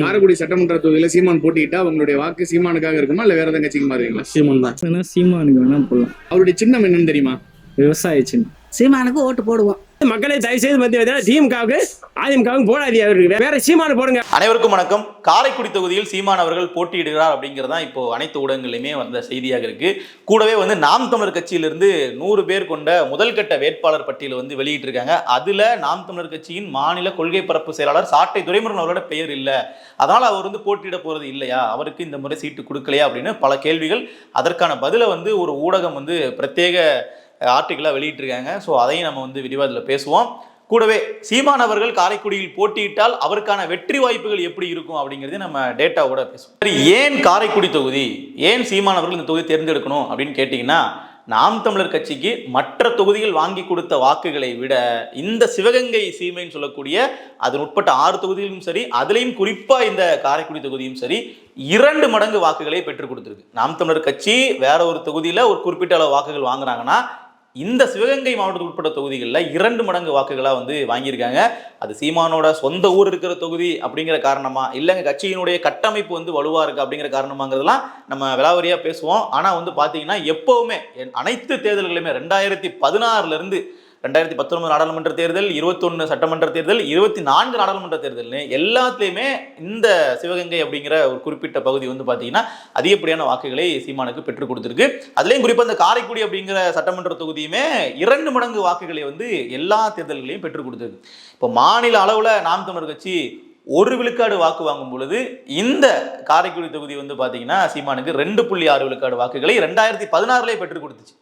காரைக்குடி சட்டமன்ற தொகுதியில சீமான் போட்டியிட்டா அவங்களுடைய வாக்கு சீமானுக்காக இருக்குமா இல்ல வேற எதாவது கட்சிக்கு மாறுவீங்களா? சீமான் தான். சீமானுக்கு வேணா போடலாம். அவருடைய சின்னம் என்னன்னு தெரியுமா? விவசாய சின்னம். சீமானுக்கு ஓட்டு போடுவோம். மக்களை தயவு செய்து மத்திய திமுகவுக்கு அதிமுகவுக்கு போடாதீங்க அவருக்கு. வேற சீமான போடுங்க. அனைவருக்கும் வணக்கம். காரைக்குடி தொகுதியில் சீமான் அவர்கள் போட்டியிடுகிறார் அப்படிங்கிறது தான் இப்போ அனைத்து ஊடகங்களிலுமே வந்த செய்தியாக இருக்கு. கூடவே வந்து நாம் தமிழர் கட்சியிலிருந்து நூறு பேர் கொண்ட முதல்கட்ட வேட்பாளர் பட்டியலை வந்து வெளியிட்டிருக்காங்க. அதுல நாம் தமிழர் கட்சியின் மாநில கொள்கை பரப்பு செயலாளர் சாட்டை துரைமுருகன் அவரோட பெயர் இல்லை. அதனால் அவர் வந்து போட்டியிட போறது இல்லையா? அவருக்கு இந்த முறை சீட்டு கொடுக்கலையா? அப்படின்னு பல கேள்விகள். அதற்கான பதிலை வந்து ஒரு ஊடகம் வந்து பிரத்யேக ஆர்டிக்கலாக வெளியிட்டிருக்காங்க. ஸோ அதையும் நம்ம வந்து விரிவாக இதில் பேசுவோம். கூடவே சீமான் அவர்கள் காரைக்குடியில் போட்டியிட்டால் அவருக்கான வெற்றி வாய்ப்புகள் எப்படி இருக்கும் அப்படிங்கிறது நம்ம டேட்டாவோட பேசுவோம். சரி ஏன் காரைக்குடி தொகுதி ஏன் சீமான் அவர்கள் இந்த தொகுதி தேர்ந்தெடுக்கணும் அப்படின்னு கேட்டிங்கன்னா நாம் தமிழர் கட்சிக்கு மற்ற தொகுதிகள் வாங்கி கொடுத்த வாக்குகளை விட இந்த சிவகங்கை சீமைன்னு சொல்லக்கூடிய அதன் உட்பட்ட ஆறு தொகுதிகளும் சரி அதுலேயும் குறிப்பாக இந்த காரைக்குடி தொகுதியும் சரி இரண்டு மடங்கு வாக்குகளை பெற்றுக் கொடுத்துருக்கு. நாம் தமிழர் கட்சி வேற ஒரு தொகுதியில் ஒரு குறிப்பிட்ட அளவு வாக்குகள் வாங்குறாங்கன்னா இந்த சிவகங்கை மாவட்டத்துக்கு உட்பட்ட தொகுதிகளில் இரண்டு மடங்கு வாக்குகளாக வந்து வாங்கியிருக்காங்க. அது சீமானோட சொந்த ஊர் இருக்கிற தொகுதி அப்படிங்கிற காரணமா இல்லைங்க கட்சியினுடைய கட்டமைப்பு வந்து வலுவாக இருக்குது அப்படிங்கிற காரணமாங்கிறதுலாம் நம்ம விலாவரியாக பேசுவோம். ஆனால் வந்து பார்த்தீங்கன்னா எப்போவுமே அனைத்து தேர்தல்களுமே ரெண்டாயிரத்தி பதினாறுலேருந்து ரெண்டாயிரத்தி பத்தொன்பது நாடாளுமன்ற தேர்தல் இருபத்தொன்று சட்டமன்ற தேர்தல் இருபத்தி நான்கு நாடாளுமன்ற தேர்தல்னு எல்லாத்துலேயுமே இந்த சிவகங்கை அப்படிங்கிற ஒரு குறிப்பிட்ட பகுதி வந்து பார்த்தீங்கன்னா அதிகப்படியான வாக்குகளை சீமானுக்கு பெற்றுக் கொடுத்துருக்கு. அதுலேயும் குறிப்பாக இந்த காரைக்குடி அப்படிங்கிற சட்டமன்ற தொகுதியுமே இரண்டு மடங்கு வாக்குகளை வந்து எல்லா தேர்தல்களையும் பெற்றுக் கொடுத்துருக்கு. இப்போ மாநில அளவில் நாம் தமிழர் கட்சி ஒரு விழுக்காடு வாக்கு வாங்கும் பொழுது இந்த காரைக்குடி தொகுதி வந்து பார்த்தீங்கன்னா சீமானுக்கு ரெண்டு புள்ளி ஆறு விழுக்காடு வாக்குகளை ரெண்டாயிரத்தி பதினாறுலேயே பெற்றுக் கொடுத்துச்சு.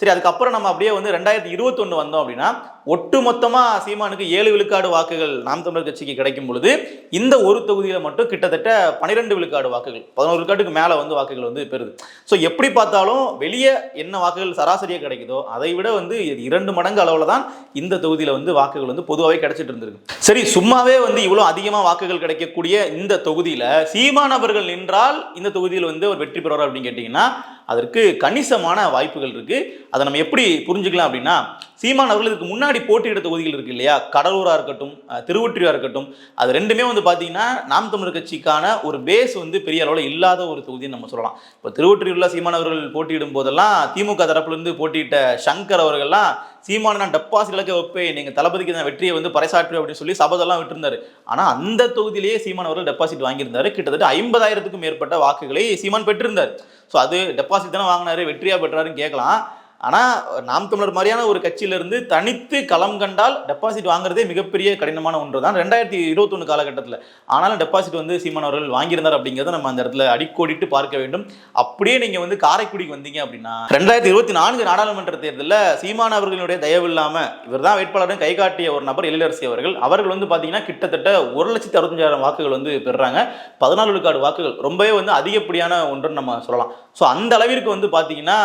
சரி அதுக்கப்புறம் நம்ம அப்படியே வந்து ரெண்டாயிரத்தி இருபத்தொன்று வந்தோம் அப்படின்னா ஒட்டு மொத்தமாக சீமானுக்கு ஏழு விழுக்காடு வாக்குகள் நாம் தமிழர் கட்சிக்கு கிடைக்கும் பொழுது இந்த ஒரு தொகுதியில் மட்டும் கிட்டத்தட்ட பன்னிரெண்டு விழுக்காடு வாக்குகள் பதினோரு விழுக்காட்டுக்கு மேலே வந்து வாக்குகள் வந்து பெறுது. ஸோ எப்படி பார்த்தாலும் வெளியே என்ன வாக்குகள் சராசரியாக கிடைக்குதோ அதை விட வந்து இரண்டு மடங்கு அளவில் தான் இந்த தொகுதியில் வந்து வாக்குகள் வந்து பொதுவாகவே கிடைச்சிட்டு இருந்திருக்கு. சரி சும்மாவே வந்து இவ்வளோ அதிகமாக வாக்குகள் கிடைக்கக்கூடிய இந்த தொகுதியில் சீமான் அவர்கள் நின்றால் இந்த தொகுதியில் வந்து ஒரு வெற்றி பெறுவார் அப்படின்னு கேட்டிங்கன்னா அதற்கு கணிசமான வாய்ப்புகள் இருக்குது அதை நம்ம எப்படி புரிஞ்சுக்கலாம் அப்படின்னா சீமான் அவர்கள் இதுக்கு முன்னாடி போட்டியிட தொகுதிகள் இருக்கு இல்லையா? கடலூரா இருக்கட்டும் அஹ், இருக்கட்டும் அது ரெண்டுமே வந்து பார்த்தீங்கன்னா நாம் தமிழர் கட்சிக்கான ஒரு பேஸ் வந்து பெரிய அளவில் இல்லாத ஒரு தொகுதின்னு நம்ம சொல்லலாம். இப்போ திருவொற்றியூரில் சீமான் அவர்கள் போட்டியிடும் போதெல்லாம் திமுக தரப்புலேருந்து போட்டியிட்ட சங்கர் அவர்கள்லாம் சீமான நான் டெபாசிட் இலக்க வைப்பேன் நீங்கள் தளபதிக்கு நான் வெற்றியை வந்து பறைசாற்றுவேன் அப்படின்னு சொல்லி சபதெல்லாம் விட்டுருந்தார். ஆனால் அந்த தொகுதியிலேயே சீமான் அவர்கள் டெபாசிட் வாங்கியிருந்தாரு. கிட்டத்தட்ட ஐம்பதாயிரத்துக்கும் மேற்பட்ட வாக்குகளை சீமான் பெற்றிருந்தார். ஸோ அது டெபாசிட் தானே வாங்கினாரு வெற்றியாக பெற்றாருன்னு கேட்கலாம். ஆனால் நாம் தமிழர் மாதிரியான ஒரு கட்சியிலிருந்து தனித்து களம் கண்டால் டெபாசிட் வாங்குறதே மிகப்பெரிய கடினமான ஒன்று தான் ரெண்டாயிரத்தி இருபத்தொன்று காலகட்டத்தில் ஆனாலும் டெபாசிட் வந்து சீமான் அவர்கள் வாங்கியிருந்தார் அப்படிங்கிறத நம்ம அந்த இடத்துல அடிக்கோடிட்டு பார்க்க வேண்டும். அப்படியே நீங்கள் வந்து காரைக்குடிக்கு வந்தீங்க அப்படின்னா ரெண்டாயிரத்தி இருபத்தி நான்கு நாடாளுமன்ற தேர்தலில் சீமான் அவர்களுடைய தயவு இல்லாமல் இவர் தான் வேட்பாளரும் கை காட்டிய ஒரு நபர் எழிலரசி அவர்கள். அவர்கள் வந்து பார்த்தீங்கன்னா கிட்டத்தட்ட ஒரு லட்சத்தி அறுபத்தஞ்சாயிரம் வாக்குகள் வந்து பெறுறாங்க. பதினாலு விழுக்காடு வாக்குகள் ரொம்பவே வந்து அதிகப்படியான ஒன்றுன்னு நம்ம சொல்லலாம். ஸோ அந்த அளவிற்கு வந்து பார்த்தீங்கன்னா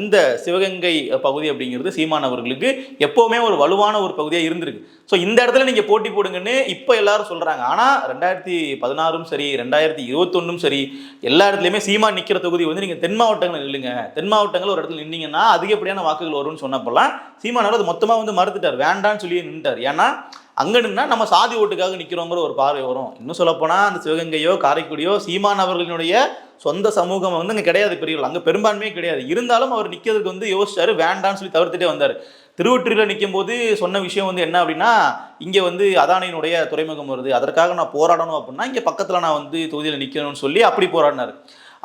இந்த சிவகங்கை பகுதி அப்படிங்கிறது சீமான் அவர்களுக்கு எப்போவுமே ஒரு வலுவான ஒரு பகுதியாக இருந்திருக்கு. ஸோ இந்த இடத்துல நீங்கள் போட்டி போடுங்கன்னு இப்போ எல்லாரும் சொல்கிறாங்க ஆனால் ரெண்டாயிரத்தி பதினாறும் சரி ரெண்டாயிரத்தி இருபத்தொன்னும் சரி எல்லா இடத்துலையுமே சீமான் நிற்கிற தொகுதி வந்து நீங்கள் தென் மாவட்டங்களில் நில்லுங்க. தென் மாவட்டங்கள் ஒரு இடத்துல நின்னீங்கன்னா அதிகப்படியான வாக்குகள் வரும்னு சொன்னப்பெல்லாம் சீமான் அவர் அது மொத்தமாக வந்து மறுத்துட்டார். வேண்டான்னு சொல்லி நின்றுட்டார் ஏன்னா அங்கே நம்ம சாதி ஓட்டுக்காக நிற்கிறோங்கிற ஒரு பார்வை வரும். இன்னும் சொல்லப்போனால் அந்த சிவகங்கையோ காரைக்குடியோ சீமான் அவர்களினுடைய சொந்த சமூகம் வந்து அங்கே கிடையாது பெரியவர்கள். அங்கே பெரும்பான்மையே கிடையாது. இருந்தாலும் அவர் நிற்கிறதுக்கு வந்து யோசிச்சாரு வேண்டான்னு சொல்லி தவிர்த்துட்டே வந்தார். திருவொற்றியில் நிற்கும் போது சொன்ன விஷயம் வந்து என்ன அப்படின்னா இங்கே வந்து அதானியினுடைய துறைமுகம் வருது. அதற்காக நான் போராடணும் அப்படின்னா இங்கே பக்கத்தில் நான் வந்து தொகுதியில் நிற்கணும்னு சொல்லி அப்படி போராடினார்.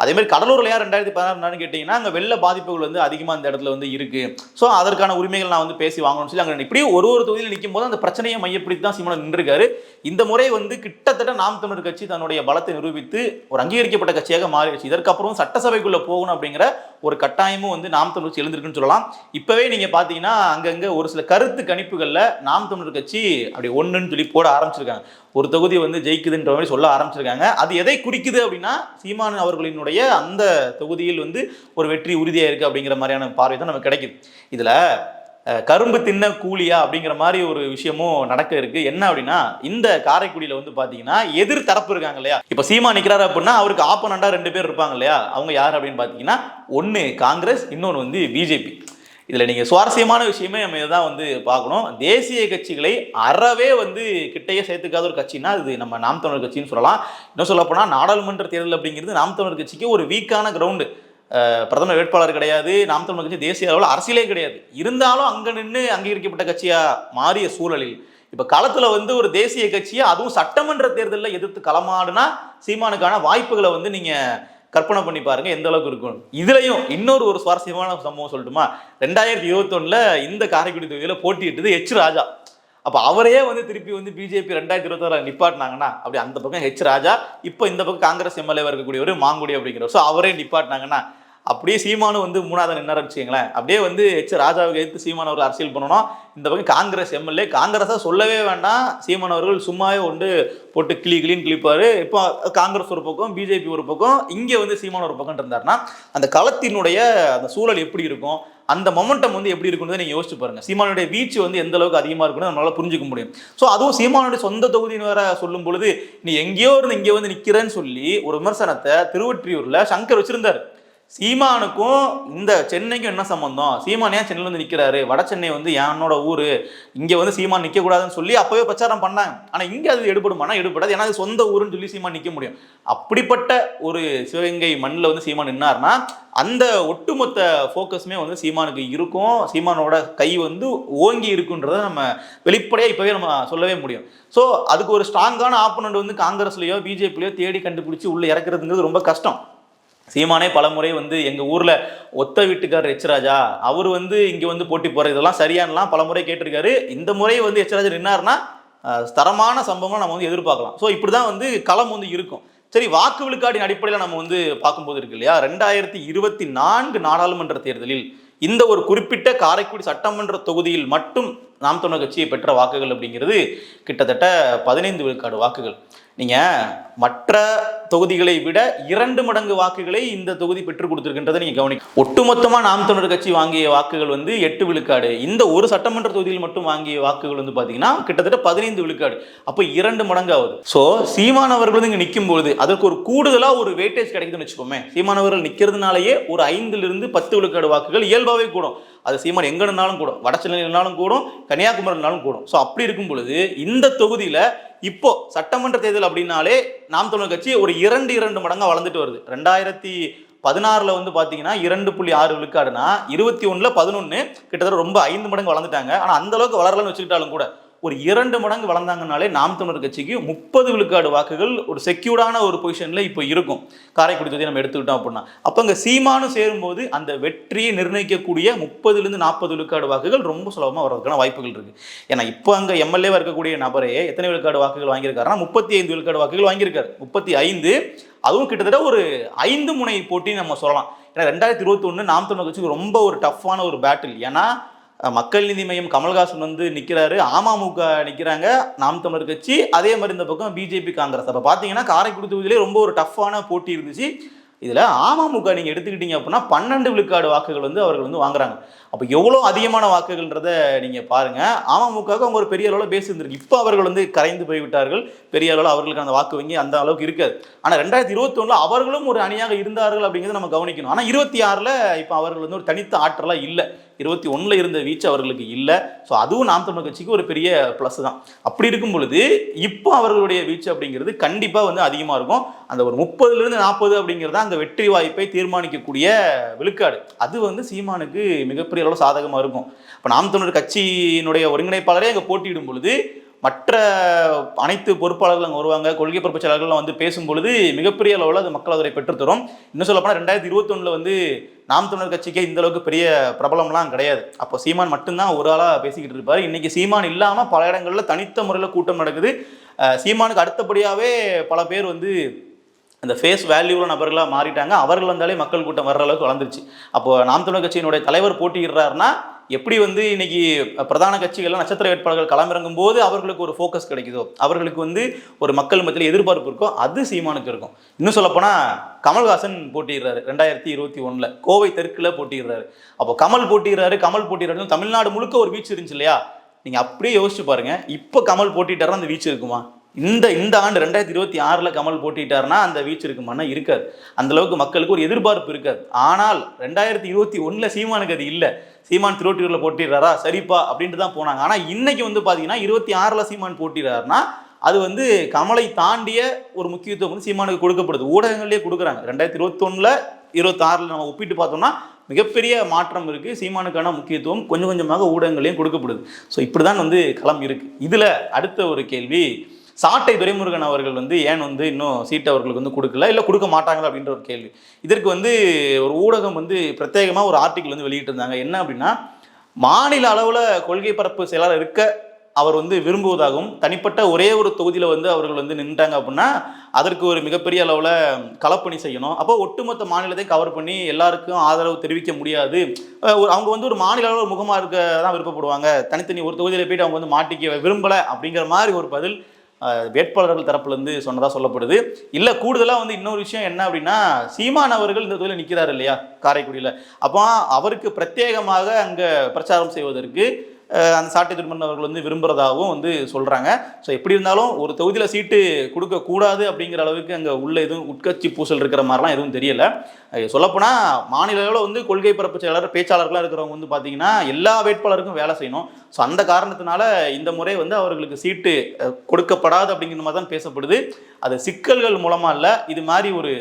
அதே மாதிரி கடலூர்ல ஏன் ரெண்டாயிரத்தி பதினாறு கேட்டிங்கன்னா அங்கே வெள்ள பாதிப்புகள் வந்து அதிகமாக அந்த இடத்துல வந்து இருக்கு. ஸோ அதற்கான உரிமைகள் நான் வந்து பேசி வாங்கணும்னு சொல்லி அங்கே இப்படியும் ஒரு ஒரு தொகுதியில் நிற்கும் போது அந்த பிரச்சனையை மையப்படுத்தி தான் சீமான நின்றுருக்காரு. இந்த முறை வந்து கிட்டத்தட்ட நாம் தமிழர் கட்சி தன்னுடைய பலத்தை நிரூபித்து ஒரு அங்கீகரிக்கப்பட்ட கட்சியாக மாறிடுச்சு. இதற்கப்புறம் சட்டசபைக்குள்ள போகணும் அப்படிங்கிற ஒரு கட்டாயமும் வந்து நாம் தமிழர் கட்சி எழுந்திருக்குன்னு சொல்லலாம். இப்போவே நீங்கள் பார்த்தீங்கன்னா அங்கங்கே ஒரு சில கருத்து கணிப்புகளில் நாம் தமிழர் கட்சி அப்படி ஒன்றுன்னு சொல்லி போட ஆரம்பிச்சிருக்காங்க. ஒரு தொகுதி வந்து ஜெயிக்குதுன்ற மாதிரி சொல்ல ஆரம்பிச்சிருக்காங்க. அது எதை குறிக்குது அப்படின்னா சீமான் அவர்களினுடைய அந்த தொகுதியில் வந்து ஒரு வெற்றி உறுதியாக இருக்குது அப்படிங்கிற மாதிரியான பார்வை தான் நமக்கு கிடைக்குது. இதில் கரும்பு தின்ன கூலியா அப்படிங்கிற மாதிரி ஒரு விஷயமும் நடக்க இருக்கு. என்ன அப்படின்னா இந்த காரைக்குடியில வந்து பாத்தீங்கன்னா எதிர் தரப்பு இருக்காங்க இல்லையா? இப்ப சீமா நிக்கிறாரு அப்படின்னா அவருக்கு ஆப்போனண்டா ரெண்டு பேர் இருப்பாங்க இல்லையா? அவங்க யார் அப்படின்னு பாத்தீங்கன்னா ஒன்னு காங்கிரஸ் இன்னொன்னு வந்து பிஜேபி. இதுல நீங்க சுவாரஸ்யமான விஷயமே நம்ம இதான் வந்து பார்க்கணும். தேசிய கட்சிகளை அறவே வந்து கிட்டையே சேர்த்துக்காத ஒரு கட்சினா அது நம்ம நாம் தமிழர் கட்சின்னு சொல்லலாம். இன்னும் சொல்ல போனா நாடாளுமன்ற தேர்தல் அப்படிங்கிறது நாம் தமிழர் கட்சிக்கு ஒரு வீக்கான கிரவுண்டு பிரதமர் வேட்பாளர் கிடையாது நாம் தமிழ் கட்சி தேசிய அளவில் அரசியலே கிடையாது. இருந்தாலும் அங்க நின்று அங்கீகரிக்கப்பட்ட கட்சியா மாறிய சூழலில் இப்ப களத்துல வந்து ஒரு தேசிய கட்சியை அதுவும் சட்டமன்ற தேர்தலில் எதிர்த்து களமாடுனா சீமானுக்கான வாய்ப்புகளை வந்து நீங்க கற்பனை பண்ணி பாருங்க எந்த அளவுக்கு இருக்கும் இதுலயும் இன்னொரு ஒரு சுவாரஸ்யமான சம்பவம் சொல்லட்டுமா? ரெண்டாயிரத்தி இருபத்தொன்னுல இந்த காரைக்குடி தொகுதியில போட்டியிட்டது எச். ராஜா. அப்போ அவரையே வந்து திருப்பி வந்து பிஜேபி ரெண்டாயிரத்தி இருபத்தாறு நிப்பாட்டினாங்கன்னா அப்படி அந்த பக்கம் ஹெச் ராஜா இப்போ இந்த பக்கம் காங்கிரஸ் எம்எல்ஏ இருக்கக்கூடியவர் மாங்குடி அப்படிங்கிறவர். ஸோ அவரே நிப்பாட்டினாங்கன்னா அப்படியே சீமானு வந்து மூணாவது நின்று வச்சுக்கங்களேன். அப்படியே வந்து எச் ராஜாவுக்கு எதிர்த்து சீமான் அவர்கள் அரசியல் பண்ணணும். இந்த பக்கம் காங்கிரஸ் எம்எல்ஏ காங்கிரஸாக சொல்லவே வேண்டாம். சீமான் அவர்கள் சும்மாவே ஒன்று போட்டு கிளி கிளின்னு கிளிப்பார் இப்போ காங்கிரஸ் ஒரு பக்கம் பிஜேபி ஒரு பக்கம் இங்கே வந்து சீமான் ஒரு பக்கம் இருந்தாருன்னா அந்த களத்தினுடைய அந்த சூழல் எப்படி இருக்கும்? அந்த மொமெண்டம் வந்து எப்படி இருக்குன்னு நீங்கள் யோசிச்சு பாருங்க. சீமானுடைய வீச்சு வந்து எந்த அளவுக்கு அதிகமாக இருக்குன்னு நம்மளால புரிஞ்சுக்க முடியும். ஸோ அதுவும் சீமானுடைய சொந்த தொகுதின்னு வேற சொல்லும் பொழுது நீ எங்கேயோ இருந்து இங்கே வந்து நிற்கிறேன்னு சொல்லி ஒரு விமர்சனத்தை திருவொற்றியூர்ல சங்கர் வச்சிருந்தார். சீமானுக்கும் இந்த சென்னைக்கும் என்ன சம்பந்தம்? சீமான் ஏன் சென்னையில் வந்து நிற்கிறாரு வட சென்னை வந்து என்னோட ஊர். இங்கே வந்து சீமான் நிற்கக்கூடாதுன்னு சொல்லி அப்போவே பிரச்சாரம் பண்ணாங்க. ஆனால் இங்கே அது எடுபடுமானா எடுபடாது. ஏன்னா அது சொந்த ஊருன்னு சொல்லி சீமான் நிற்க முடியும். அப்படிப்பட்ட ஒரு சிவகங்கை மண்ணில் வந்து சீமான் நின்னார்னா அந்த ஒட்டுமொத்த ஃபோக்கஸுமே வந்து சீமானுக்கு இருக்கும். சீமானோட கை வந்து ஓங்கி இருக்குன்றதை நம்ம வெளிப்படையாக இப்போவே நம்ம சொல்லவே முடியும். ஸோ அதுக்கு ஒரு ஸ்ட்ராங்கான ஆப்போனண்ட் வந்து காங்கிரஸ்லையோ பிஜேபிலையோ தேடி கண்டுபிடிச்சி உள்ளே இறக்குறதுங்கிறது ரொம்ப கஷ்டம். சீமானே பலமுறை வந்து எங்கள் ஊரில் ஒத்த வீட்டுக்கார் எச்ராஜா அவர் வந்து இங்கே வந்து போட்டி போகிற இதெல்லாம் சரியானலாம் பலமுறை கேட்டிருக்காரு. இந்த முறை வந்து எச்ராஜர் நின்னாருன்னா தரமான சம்பவங்களை நம்ம வந்து எதிர்பார்க்கலாம். ஸோ இப்படி தான் வந்து களம் வந்து இருக்கும். சரி வாக்கு விழுக்காட்டின் அடிப்படையில் நம்ம வந்து பார்க்கும்போது இருக்கு இல்லையா? ரெண்டாயிரத்தி இருபத்தி நான்கு நாடாளுமன்ற தேர்தலில் இந்த ஒரு குறிப்பிட்ட காரைக்குடி சட்டமன்ற தொகுதியில் மட்டும் நாம் தமிழர் கட்சியை பெற்ற வாக்குகள் அப்படிங்கிறது கிட்டத்தட்ட பதினைந்து விழுக்காடு வாக்குகள். நீங்கள் மற்ற தொகுதிகளை விட இரண்டு மடங்கு வாக்குகளை இந்த தொகுதி பெற்றுக் கொடுத்துருக்கின்றதை நீங்கள் கவனிக்க ஒட்டுமொத்தமாக நாம் தமிழர் கட்சி வாங்கிய வாக்குகள் வந்து எட்டு விழுக்காடு. இந்த ஒரு சட்டமன்ற தொகுதியில் மட்டும் வாங்கிய வாக்குகள் வந்து பார்த்தீங்கன்னா கிட்டத்தட்ட பதினைந்து விழுக்காடு. அப்போ இரண்டு மடங்கு ஆகுது ஸோ சீமானவர்கள் வந்து இங்க அதற்கு ஒரு கூடுதலாக ஒரு வேட்டேஜ் கிடைக்குதுன்னு வச்சுக்கோமே. சீமானவர்கள் நிற்கிறதுனாலேயே ஒரு ஐந்துலேருந்து பத்து விழுக்காடு வாக்குகள் இயல்பாகவே கூடும். அது சீமான் எங்க இருந்தாலும் கூடும். வடச்சென்னையினாலும் கூடும் கன்னியாகுமரினாலும் கூடும். ஸோ அப்படி இருக்கும் பொழுது இந்த தொகுதியில இப்போ சட்டமன்ற தேர்தல் அப்படின்னாலே நாம் தமிழர் கட்சி ஒரு இரண்டு இரண்டு மடங்கா வளர்ந்துட்டு வருது. ரெண்டாயிரத்தி பதினாறுல வந்து பாத்தீங்கன்னா இரண்டு புள்ளி ஆறு விழுக்காடுனா இருபத்தி ஒண்ணுல பதினொன்னு கிட்டத்தட்ட ரொம்ப ஐந்து மடங்கு வளர்ந்துட்டாங்க. ஆனா அந்த அளவுக்கு வளரலன்னு வச்சுக்கிட்டாலும் கூட ஒரு இரண்டு மடங்கு வளர்ந்தாங்கனாலே நாம் தமிழர் கட்சிக்கு முப்பது விழுக்காடு வாக்குகள் ஒரு செக்யூர்டான ஒரு பொசிஷனில் இப்போ இருக்கும். காரைக்குடி தொகுதியை நம்ம எடுத்துக்கிட்டோம் அப்படின்னா. அப்போ அங்கே சீமானும் சேரும்போது அந்த வெற்றியை நிர்ணயிக்கக்கூடிய முப்பதுலேருந்து நாற்பது விழுக்காடு வாக்குகள் ரொம்ப சுலபமாக வர்றதுக்கான வாய்ப்புகள் இருக்குது ஏன்னா இப்போ அங்கே எம்எல்ஏவாக இருக்கக்கூடிய நபரே எத்தனை விழுக்காடு வாக்குகள் வாங்கியிருக்காருன்னா முப்பத்தி ஐந்து விழுக்காடு வாக்குகள் வாங்கியிருக்காரு. முப்பத்தி ஐந்து அதுவும் கிட்டத்தட்ட ஒரு ஐந்து முனை போட்டின்னு நம்ம சொல்லலாம். ஏன்னா ரெண்டாயிரத்தி இருபத்தி ஒன்று நாம் தமிழர் கட்சிக்கு ரொம்ப ஒரு டஃப்பான ஒரு பேட்டில் ஏன்னா மக்கள் நீதி மையம் கமல்ஹாசன் வந்து நிற்கிறாரு அமமுக நிற்கிறாங்க நாம் தமிழர் கட்சி அதே மாதிரி இந்த பக்கம் பிஜேபி காங்கிரஸ். அப்போ பார்த்தீங்கன்னா காரைக்குடி தொகுதியிலே ரொம்ப ஒரு டஃப்பான போட்டி இருந்துச்சு. இதில் அமமுக நீங்கள் எடுத்துக்கிட்டீங்க அப்படின்னா பன்னெண்டு விழுக்காடு வாக்குகள் வந்து அவர்கள் வந்து வாங்குறாங்க. அப்போ எவ்வளோ அதிகமான வாக்குகள்ன்றத நீங்கள் பாருங்கள் அமமுகவுக்கு அவங்க ஒரு பெரிய அளவில் பேசியிருந்திருக்கு இப்போ அவர்கள் வந்து கரைந்து போய்விட்டார்கள். பெரிய அளவில் அவர்களுக்கு அந்த வாக்கு வங்கி அந்த அளவுக்கு இருக்காது. ஆனால் ரெண்டாயிரத்தி இருபத்தொன்னில் அவர்களும் ஒரு அணியாக இருந்தார்கள் அப்படிங்கிறத நம்ம கவனிக்கணும். ஆனால் இருபத்தி ஆறில் இப்போ அவர்கள் வந்து ஒரு தனித்த ஆற்றலாக இல்லை. இருபத்தி ஒன்றில் இருந்த வீச்சு அவர்களுக்கு இல்லை. ஸோ அதுவும் நாம் தமிழர் கட்சிக்கு ஒரு பெரிய ப்ளஸ் தான். அப்படி இருக்கும் பொழுது இப்போ அவர்களுடைய வீச்சு அப்படிங்கிறது கண்டிப்பாக வந்து அதிகமாக இருக்கும். அந்த ஒரு முப்பதுலேருந்து நாற்பது அப்படிங்கிறது அந்த வெற்றி வாய்ப்பை தீர்மானிக்கக்கூடிய விழுக்காடு. அது வந்து சீமானுக்கு மிகப்பெரிய அளவு சாதகமாக இருக்கும். இப்போ நாம் தமிழர் கட்சியினுடைய ஒருங்கிணைப்பாளரே அங்கே போட்டியிடும் பொழுது மற்ற அனைத்து பொறுப்பாளர்கள் அங்கே வருவாங்க. கொள்கை பொறுப்பு செயலாளர்கள்லாம் வந்து பேசும்பொழுது மிகப்பெரிய அளவில் அது மக்கள் அதை பெற்றுத்தரும் இன்னும் சொல்லப்போனால் ரெண்டாயிரத்தி இருபத்தொன்னில் வந்து நாம் தமிழர் கட்சிக்கே இந்த அளவுக்கு பெரிய பிரபலம்லாம் கிடையாது. அப்போ சீமான் மட்டும்தான் ஒரு ஆளாக பேசிக்கிட்டு இருப்பார். இன்னைக்கு சீமான் இல்லாமல் பல இடங்களில் தனித்த முறையில் கூட்டம் நடக்குது. சீமானுக்கு அடுத்தபடியாகவே பல பேர் வந்து அந்த ஃபேஸ் வேல்யூவில் நபர்களாக மாறிட்டாங்க. அவர்கள் வந்தாலே மக்கள் கூட்டம் வர்ற அளவுக்கு வளர்ந்துருச்சு. அப்போ நாம் தமிழர் கட்சியினுடைய தலைவர் போட்டியிடுறாருன்னா எப்படி வந்து இன்னைக்கு பிரதான கட்சிகள்லாம் நட்சத்திர வேட்பாளர்கள் களமிறங்கும் போது அவர்களுக்கு ஒரு ஃபோக்கஸ் கிடைக்குதோ அவர்களுக்கு வந்து ஒரு மக்கள் மத்தியில் எதிர்பார்ப்பு இருக்கோ அது சீமானுக்கு இருக்கும். இன்னும் சொல்லப்போனால் கமல்ஹாசன் போட்டிடுறாரு ரெண்டாயிரத்தி இருபத்தி ஒன்றில் கோவை தெற்கில் போட்டிடுறாரு அப்போ கமல் போட்டிடுறாரு கமல் போட்டிடுறாரு தமிழ்நாடு முழுக்க ஒரு வீச்சு இருந்துச்சு இல்லையா? நீங்கள் அப்படியே யோசிச்சு பாருங்கள் இப்போ கமல் போட்டிட்டாரா அந்த வீச்சு இருக்குமா? இந்த இந்த ஆண்டு ரெண்டாயிரத்தி இருபத்தி ஆறில் கமல் போட்டிட்டாருன்னா அந்த வீச்சு இருக்குமானா இருக்காது. அந்தளவுக்கு மக்களுக்கு ஒரு எதிர்பார்ப்பு இருக்காது. ஆனால் ரெண்டாயிரத்தி இருபத்தி ஒன்றில் சீமானுக்கு அது இல்லை. சீமான் திருவொட்டியூரில் போட்டிடுறாரா? சரிப்பா அப்படின்ட்டு தான் போனாங்க. ஆனால் இன்னைக்கு வந்து பார்த்தீங்கன்னா இருபத்தி ஆறில் சீமான் போட்டிடுறாருன்னா அது வந்து கமலை தாண்டிய ஒரு முக்கியத்துவம் வந்து சீமானுக்கு கொடுக்கப்படுது. ஊடகங்கள்லேயே கொடுக்குறாங்க. ரெண்டாயிரத்தி இருபத்தொன்னில் இருபத்தாறில் நம்ம ஒப்பிட்டு பார்த்தோம்னா மிகப்பெரிய மாற்றம் இருக்குது சீமானுக்கான முக்கியத்துவம் கொஞ்சம் கொஞ்சமாக ஊடகங்களையும் கொடுக்கப்படுது. ஸோ இப்படி தான் வந்து களம் இருக்குது இதில் அடுத்த ஒரு கேள்வி சாட்டை துரைமுருகன் அவர்கள் வந்து ஏன் வந்து இன்னும் சீட் அவர்களுக்கு வந்து கொடுக்கல? இல்லை கொடுக்க மாட்டாங்களா அப்படின்ற ஒரு கேள்வி. இதற்கு வந்து ஒரு ஊடகம் வந்து பிரத்யேகமாக ஒரு ஆர்டிக்கல் வந்து வெளியிட்டிருந்தாங்க. என்ன அப்படின்னா மாநில அளவில் கொள்கை பரப்பு செயலாளர் இருக்க அவர் வந்து விரும்புவதாகவும் தனிப்பட்ட ஒரே ஒரு தொகுதியில் வந்து அவர்கள் வந்து நின்றாங்க அப்படின்னா அதற்கு ஒரு மிகப்பெரிய அளவில் களப்பணி செய்யணும். அப்போ ஒட்டுமொத்த மாநிலத்தையும் கவர் பண்ணி எல்லாருக்கும் ஆதரவு தெரிவிக்க முடியாது. ஒரு- அவங்க வந்து ஒரு மாநில அளவில் முகமாக இருக்க தான் விருப்பப்படுவாங்க. தனித்தனி ஒரு தொகுதியில் போயிட்டு அவங்க வந்து மாட்டிக்க விரும்பலை அப்படிங்கிற மாதிரி ஒரு பதில் வேட்பாளர்கள் தரப்புலேருந்து சொன்னதாக சொல்லப்படுது. இல்லை கூடுதலாக வந்து இன்னொரு விஷயம் என்ன அப்படின்னா சீமான் அவர்கள் இந்த தொகுதியில் நிற்கிறார் இல்லையா? காரைக்குடியில். அப்போ அவருக்கு பிரத்யேகமாக அங்கே பிரச்சாரம் செய்வதற்கு அந்த சாட்டை திருமணம் அவர்கள் வந்து விரும்புகிறதாகவும் வந்து சொல்கிறாங்க ஸோ எப்படி இருந்தாலும் ஒரு தொகுதியில் சீட்டு கொடுக்கக்கூடாது அப்படிங்கிற அளவுக்கு அங்கே உள்ள எதுவும் உட்கட்சி பூசல் இருக்கிற மாதிரிலாம் எதுவும் தெரியலை. சொல்லப்போனால் மாநில அளவில் வந்து கொள்கை பரப்பு செயலாளர் பேச்சாளர்களாக இருக்கிறவங்க வந்து பார்த்தீங்கன்னா எல்லா வேட்பாளருக்கும் வேலை செய்யணும். ஸோ அந்த காரணத்தினால இந்த முறை வந்து அவர்களுக்கு சீட்டு கொடுக்கப்படாது அப்படிங்கிற மாதிரி தான் பேசப்படுது. அது சிக்கல்கள் மூலமாக இல்லை. இது மாதிரி ஒரு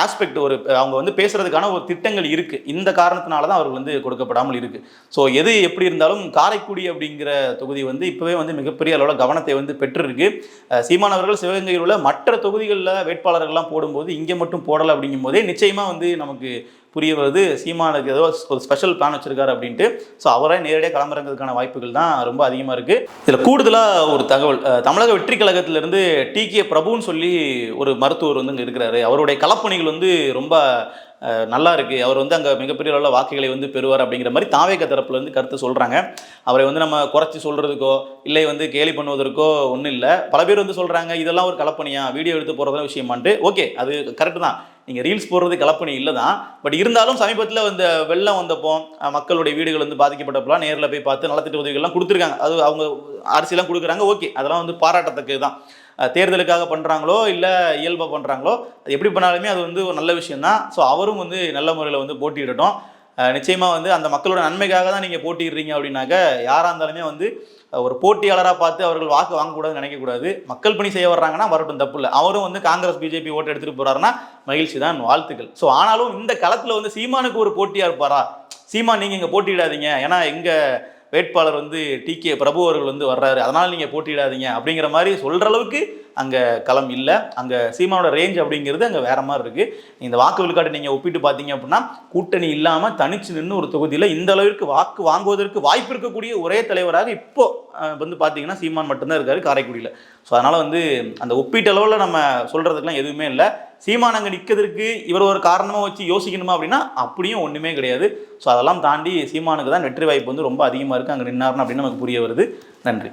ஆஸ்பெக்ட் ஒரு அவங்க வந்து பேசுறதுக்கான ஒரு திட்டங்கள் இருக்கு. இந்த காரணத்தினால தான் அவர்கள் வந்து கொடுக்கப்படாமல் இருக்கு. ஸோ எது எப்படி இருந்தாலும் காரைக்குடி அப்படிங்கிற தொகுதி வந்து இப்போவே வந்து மிகப்பெரிய அளவில் கவனத்தை வந்து பெற்றிருக்கு. சீமான் அவர்கள் சிவகங்கையில் உள்ள மற்ற தொகுதிகளில் வேட்பாளர்கள்லாம் போடும்போது இங்கே மட்டும் போடலை அப்படிங்கும் போதே நிச்சயமாக வந்து நமக்கு புரிய வருது. சீமானுக்கு ஏதோ ஒரு ஸ்பெஷல் பிளான் வச்சிருக்காரு அப்படின்ட்டு. ஸோ அவரே நேரடியாக களமிறங்கிறதுக்கான வாய்ப்புகள் தான் ரொம்ப அதிகமாக இருக்கு. இதில் கூடுதலாக ஒரு தகவல் தமிழக வெற்றி கழகத்திலிருந்து டி கே பிரபுன்னு சொல்லி ஒரு மருத்துவர் வந்து இங்கே இருக்கிறாரு. அவருடைய களப்பணிகள் வந்து ரொம்ப நல்லா இருக்கு. அவர் வந்து அங்கே மிகப்பெரிய அளவில் வாக்குகளை வந்து பெறுவார் அப்படிங்கிற மாதிரி தாவேக தரப்புலேருந்து கருத்து சொல்கிறாங்க அவரை வந்து நம்ம குறைச்சி சொல்கிறதுக்கோ இல்லை வந்து கேலி பண்ணுவதற்கோ ஒன்றும் இல்லை. பல பேர் வந்து சொல்கிறாங்க இதெல்லாம் ஒரு கலப்பணியா? வீடியோ எடுத்து போகிறதெல்லாம் விஷயமான்ட்டு. ஓகே அது கரெக்டு தான். நீங்கள் ரீல்ஸ் போடுறது கலப்பணி இல்லை தான் பட் இருந்தாலும் சமீபத்தில் இந்த வெள்ளம் வந்தப்போ மக்களுடைய வீடுகள் வந்து பாதிக்கப்பட்டப்பெல்லாம் நேரில் போய் பார்த்து நலத்திட்ட உதவிகள்லாம் கொடுத்துருக்காங்க. அது அவங்க அரிசிலாம் கொடுக்குறாங்க ஓகே. அதெல்லாம் வந்து பாராட்டத்தக்கது தான் தேர்தலுக்காக பண்ணுறாங்களோ இல்லை இயல்பாக பண்ணுறாங்களோ அது எப்படி பண்ணாலுமே அது வந்து ஒரு நல்ல விஷயம் தான் ஸோ அவரும் வந்து நல்ல முறையில் வந்து போட்டியிடட்டும். நிச்சயமாக வந்து அந்த மக்களோட நன்மைக்காக தான் நீங்கள் போட்டிடுறீங்க அப்படின்னாக்க யாராக இருந்தாலுமே வந்து ஒரு போட்டியாளராக பார்த்து அவர்கள் வாக்கு வாங்கக்கூடாதுன்னு நினைக்கக்கூடாது. மக்கள் பணி செய்ய வர்றாங்கன்னா வரட்டும் தப்பு இல்லை. அவரும் வந்து காங்கிரஸ் பிஜேபி ஓட்டு எடுத்துகிட்டு போகிறாருன்னா மகிழ்ச்சி தான் வாழ்த்துக்கள். ஸோ ஆனாலும் இந்த களத்தில் வந்து சீமானுக்கு ஒரு போட்டியாக இருப்பாரா? சீமான் நீங்கள் இங்கே போட்டியிடாதீங்க. ஏன்னா எங்கள் வேட்பாளர் வந்து டி கே பிரபு அவர்கள் வந்து வர்றாரு. அதனால் நீங்கள் போட்டியிடாதீங்க. அப்படிங்கிற மாதிரி சொல்கிற அளவுக்கு அங்கே களம் இல்லை. அங்கே சீமானோட ரேஞ்ச் அப்படிங்கிறது அங்கே வேற மாதிரி இருக்குது இந்த வாக்கு விழுக்காட்டை நீங்கள் ஒப்பிட்டு பார்த்தீங்க அப்படின்னா கூட்டணி இல்லாமல் தனிச்சு நின்று ஒரு தொகுதியில் இந்த அளவிற்கு வாக்கு வாங்குவதற்கு வாய்ப்பு இருக்கக்கூடிய ஒரே தலைவராக இப்போ வந்து பார்த்தீங்கன்னா சீமான் மட்டும்தான் இருக்காரு காரைக்குடியில். ஸோ அதனால் வந்து அந்த ஒப்பீட்டளவில் நம்ம சொல்கிறதுக்கெலாம் எதுவுமே இல்லை. சீமான் அங்கே நிற்கிறதுக்கு இவர் ஒரு காரணமாக வச்சு யோசிக்கணுமா அப்படின்னா அப்படியும் ஒன்றுமே கிடையாது. ஸோ அதெல்லாம் தாண்டி சீமானுக்கு தான் வெற்றி வாய்ப்பு வந்து ரொம்ப அதிகமாக இருக்குது அங்கே நின்னார்னு அப்படின்னு நமக்கு புரிய வருது. நன்றி.